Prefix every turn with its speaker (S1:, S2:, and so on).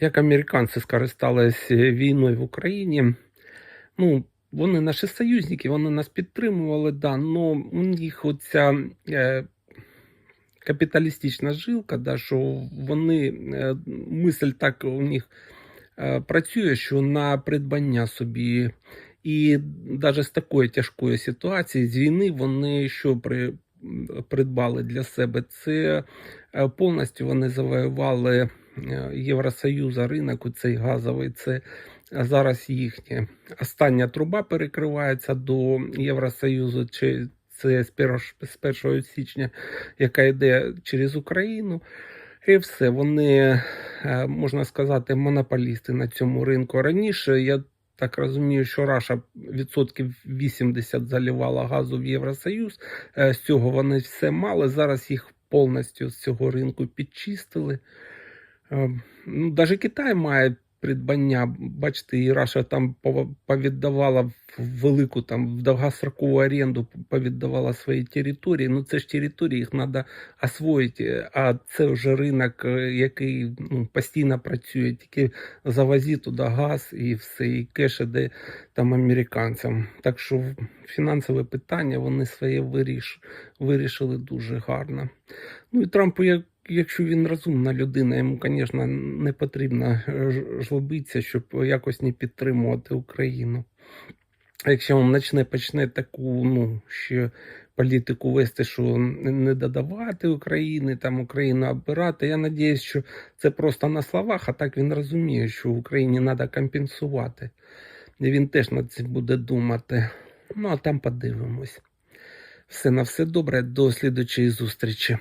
S1: як американці скористалися війною в Україні. Ну, вони наші союзники, вони нас підтримували, да, але у них оця е, капіталістична жилка, да, що вони, е, мисль так у них е, працює, що на придбання собі. І навіть з такої тяжкої ситуації, з війни, вони що при, придбали для себе, це е, повністю вони завоювали Євросоюза ринок, цей газовий, це зараз їхнє. Остання труба перекривається до Євросоюзу, чи це з 1, січня, яка йде через Україну. І все, вони, е, можна сказати, монополісти на цьому ринку. Раніше я так розумію, що Раша відсотків 80 заливала газу в Євросоюз. Е, З цього вони все мали. Зараз їх повністю з цього ринку підчистили. Ну, навіть Китай має придбання. Бачите, і Раша там повіддавала велику там в довгострокову оренду, повіддавала свої території. Ну це ж території, їх треба освоїти. А це вже ринок, е, який ну, постійно працює. Тільки завозі туди газ і все, і кеш іде там американцям. Так що фінансове питання вони своє виріш, вирішили дуже гарно. Ну і Трампу, як, якщо він розумна людина, йому, звісно, не потрібно е, жлобитися, щоб якось не підтримувати Україну. А якщо він почне, почне таку, ну, ще політику вести, що не додавати України, там Україну обирати, я сподіваюся, що це просто на словах, а так він розуміє, що Україні треба компенсувати. І він теж над цим буде думати. Ну, а там подивимось. Все на все добре, до слідучої зустрічі.